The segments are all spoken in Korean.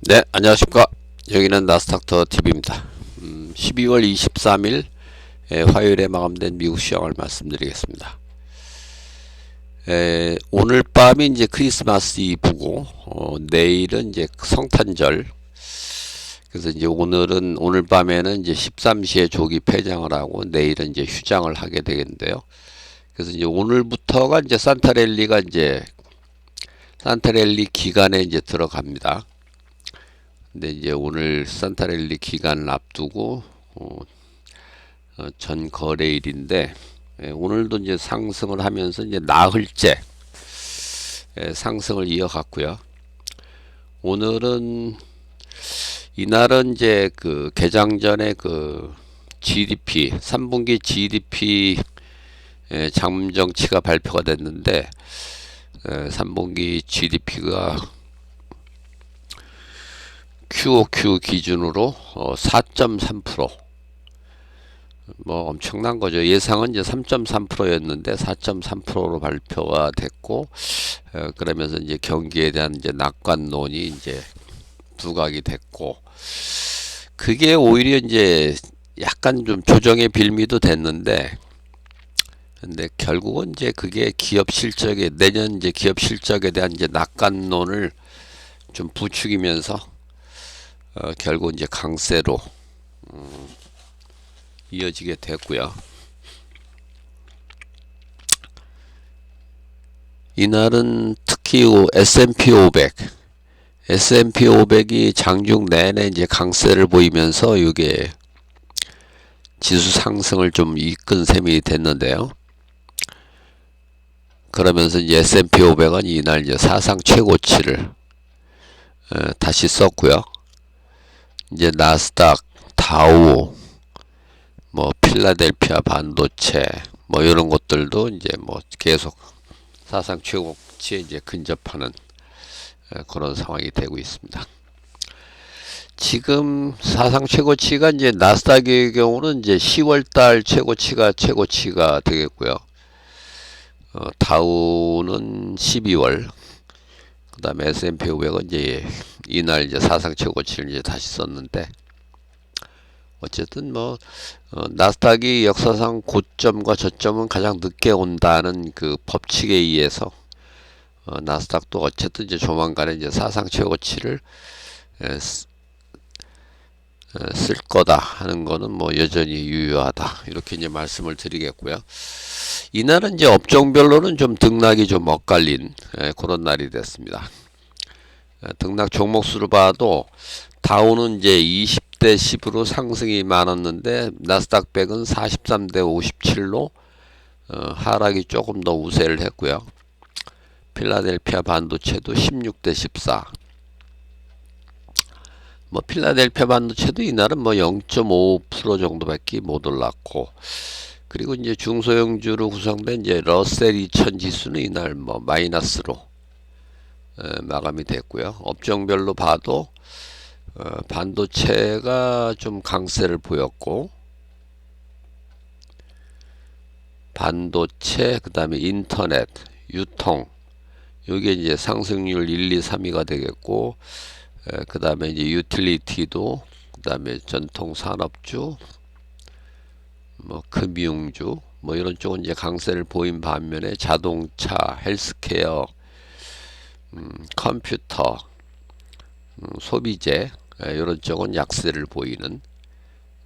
네, 안녕하십니까. 여기는 나스닥터 TV입니다. 음, 12월 23일 에, 화요일에 마감된 미국 시황을 말씀드리겠습니다. 에, 오늘 밤이 이제 크리스마스 이브고 어, 내일은 이제 성탄절. 그래서 이제 오늘은 오늘 밤에는 이제 13시에 조기 폐장을 하고 내일은 이제 휴장을 하게 되겠는데요. 그래서 이제 오늘부터가 이제 산타랠리가 이제 산타랠리 기간에 이제 들어갑니다. 근데 이제 오늘 산타랠리 기간을 앞두고 어, 어, 전 거래일인데 예, 오늘도 이제 상승을 하면서 이제 나흘째 예, 상승을 이어갔고요. 오늘은 이날은 이제 그 개장 전에 그 GDP 3분기 GDP 예, 잠정치가 발표가 됐는데 예, 3분기 GDP가 QOQ 기준으로 어, 4.3%. 뭐 엄청난 거죠. 예상은 이제 3.3%였는데 4.3%로 발표가 됐고 어, 그러면서 이제 경기에 대한 이제 낙관론이 이제 부각이 됐고 그게 오히려 이제 약간 좀 조정의 빌미도 됐는데 근데 결국은 이제 그게 기업 실적에 내년 이제 기업 실적에 대한 이제 낙관론을 좀 부추기면서 어, 결국 이제 강세로 음, 이어지게 됐고요. 이날은 특히 S&P 500, S&P 500이 장중 내내 이제 강세를 보이면서 이게 지수 상승을 좀 이끈 셈이 됐는데요. 그러면서 이제 S&P 500은 이날 이제 사상 최고치를 어, 다시 썼고요. 이제 나스닥, 다우, 뭐 필라델피아 반도체, 뭐 이런 것들도 이제 뭐 계속 사상 최고치에 이제 근접하는 그런 상황이 되고 있습니다. 지금 사상 최고치가 이제 나스닥의 경우는 이제 10월달 최고치가 최고치가 되겠고요. 어, 다우는 12월, 그 다음에 S&P 500은 이제 이날 이제 사상 최고치를 이제 다시 썼는데 어쨌든 뭐 어, 나스닥이 역사상 고점과 저점은 가장 늦게 온다는 그 법칙에 의해서 어, 나스닥도 어쨌든 이제 조만간에 이제 사상 최고치를 에, 쓸 거다 하는 거는 뭐 여전히 유효하다 이렇게 이제 말씀을 드리겠고요. 이날은 이제 업종별로는 좀 등락이 좀 엇갈린 에, 그런 날이 됐습니다. 등락 종목 수를 봐도 다우는 이제 20대 10으로 상승이 많았는데 나스닥 100은 43대 57로 어, 하락이 조금 더 우세를 했고요. 필라델피아 반도체도 16대 14. 뭐 필라델피아 반도체도 이날은 뭐 0.5% 정도밖에 못 올랐고 그리고 이제 중소형주로 구성된 이제 러셀 2000 지수는 이날 뭐 마이너스로 마감이 됐고요. 업종별로 봐도 어, 반도체가 좀 강세를 보였고 반도체 그다음에 인터넷 유통 요게 이제 상승률 1, 2, 3위가 되겠고 그 다음에 이제 유틸리티도 그 다음에 전통 산업주 뭐 금융주 뭐 이런 쪽은 이제 강세를 보인 반면에 자동차 헬스케어 음, 컴퓨터, 음, 소비재 이런 예, 쪽은 약세를 보이는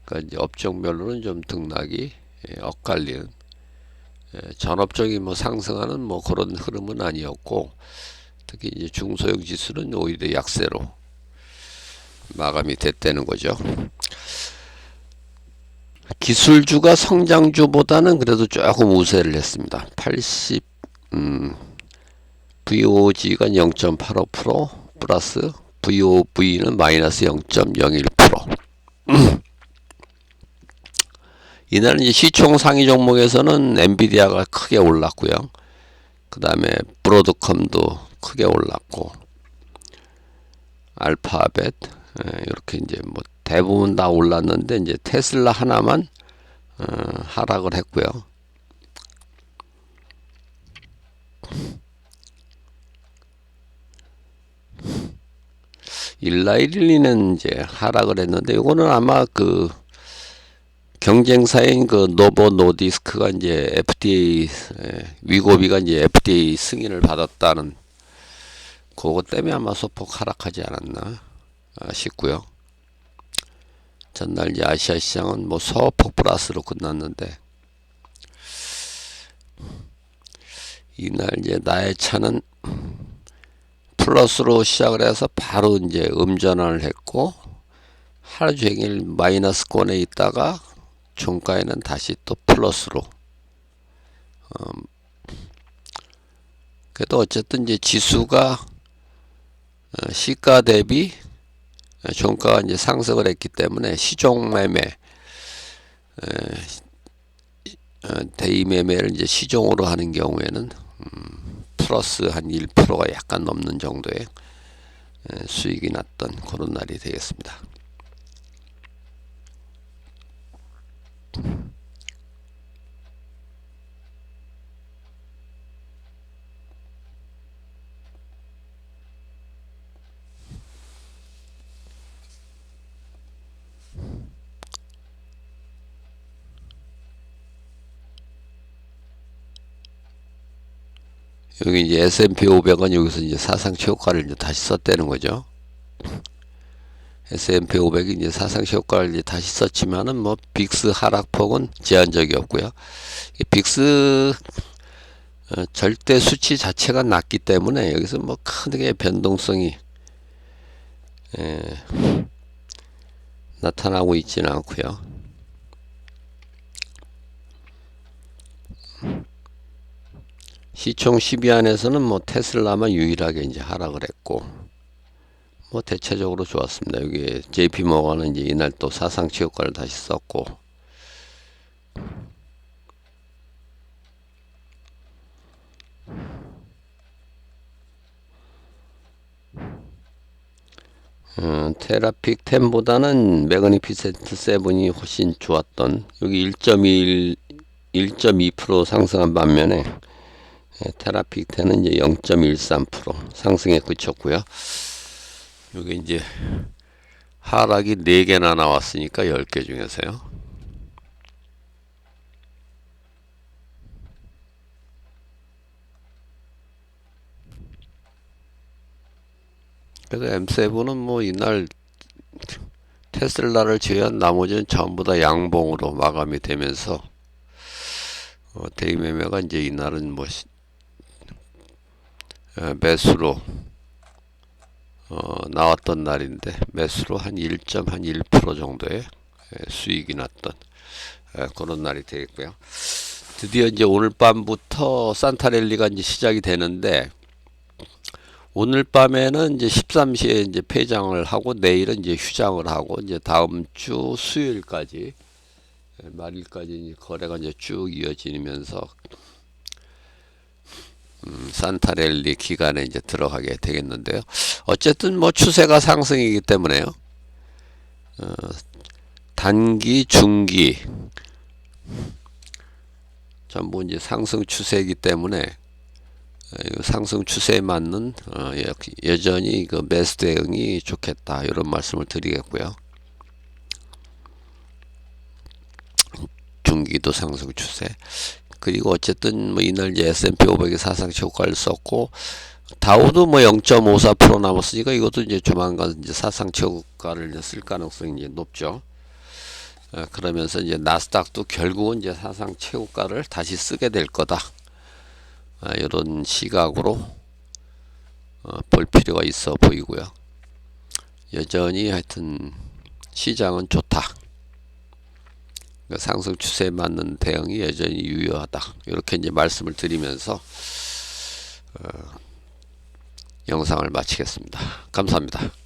그러니까 이제 업종별로는 좀 등락이 예, 엇갈리는 예, 전업종이 뭐 상승하는 뭐 그런 흐름은 아니었고 특히 이제 중소형 지수는 오히려 약세로 마감이 됐다는 거죠. 기술주가 성장주보다는 그래도 조금 우세를 했습니다. 80 음, VOG가 0.85% 플러스 VOV는 마이너스 0.01% 이날은 이제 시총 상위 종목에서는 엔비디아가 크게 올랐고요. 그 다음에 브로드컴도 크게 올랐고 알파벳 이렇게 이제 뭐 대부분 다 올랐는데 이제 테슬라 하나만 어, 하락을 했고요. 일라일리는 이제 하락을 했는데 이거는 아마 그 경쟁사인 그 노보 노디스크가 이제 FDA 에, 위고비가 이제 FDA 승인을 받았다는 그거 때문에 아마 소폭 하락하지 않았나 아, 싶고요. 전날 이제 아시아 시장은 뭐 소폭 플러스로 끝났는데 이날 이제 나의 차는 플러스로 시작을 해서 바로 이제 음전환을 했고 하루 종일 마이너스권에 있다가 종가에는 다시 또 플러스로 음, 그래도 어쨌든 이제 지수가 어, 시가 대비 종가가 이제 상승을 했기 때문에 시종 매매 어, 대의 매매를 이제 시종으로 하는 경우에는 음, 플러스 한 1%가 약간 넘는 정도의 에, 수익이 났던 그런 날이 되겠습니다. 여기 이제 S&P 500은 여기서 이제 사상 최고가를 이제 다시 썼다는 거죠. S&P 500이 이제 사상 최고가를 이제 다시 썼지만은 뭐 빅스 하락폭은 제한적이었고요. 이 빅스 어, 절대 수치 자체가 낮기 때문에 여기서 뭐 크게 변동성이 에, 나타나고 있지는 않고요. 시총 10위 안에서는 뭐 테슬라만 유일하게 이제 하락을 했고 뭐 대체적으로 좋았습니다. 여기 JP 모건은 이제 이날 또 사상 최고가를 다시 썼고 음, 테라픽 10보다는 매그니피센트 7이 훨씬 좋았던 여기 1.1 1.2% 상승한 반면에 예, 테라픽 10은 이제 0.13% 상승에 그쳤고요. 여기 이제 하락이 4개나 나왔으니까 10개 중에서요. 그래서 M7은 뭐 이날 테슬라를 제외한 나머지는 전부 다 양봉으로 마감이 되면서 어, 대의 매매가 이제 이날은 뭐 매수로 어, 나왔던 날인데 매수로 한 1.1% 정도의 에, 수익이 났던 에, 그런 날이 되겠고요. 드디어 이제 오늘 밤부터 산타랠리가 이제 시작이 되는데 오늘 밤에는 이제 13시에 이제 폐장을 하고 내일은 이제 휴장을 하고 이제 다음 주 수요일까지 예, 말일까지 이제 거래가 이제 쭉 이어지면서 음, 산타랠리 기간에 이제 들어가게 되겠는데요. 어쨌든 뭐 추세가 상승이기 때문에요. 어, 단기, 중기 전부 이제 상승 추세이기 때문에 상승 추세에 맞는 어, 여전히 그 매수 대응이 좋겠다 이런 말씀을 드리겠고요. 중기도 상승 추세. 그리고 어쨌든 뭐 이날 이제 S&P 500이 사상 최고가를 썼고 다우도 뭐 0.54% 남았으니까 이것도 이제 조만간 이제 사상 최고가를 쓸 가능성이 이제 높죠. 어, 그러면서 이제 나스닥도 결국은 이제 사상 최고가를 다시 쓰게 될 거다. 아, 이런 시각으로 어, 볼 필요가 있어 보이고요. 여전히 하여튼 시장은 좋다. 그 상승 추세에 맞는 대응이 여전히 유효하다. 이렇게 이제 말씀을 드리면서 어, 영상을 마치겠습니다. 감사합니다.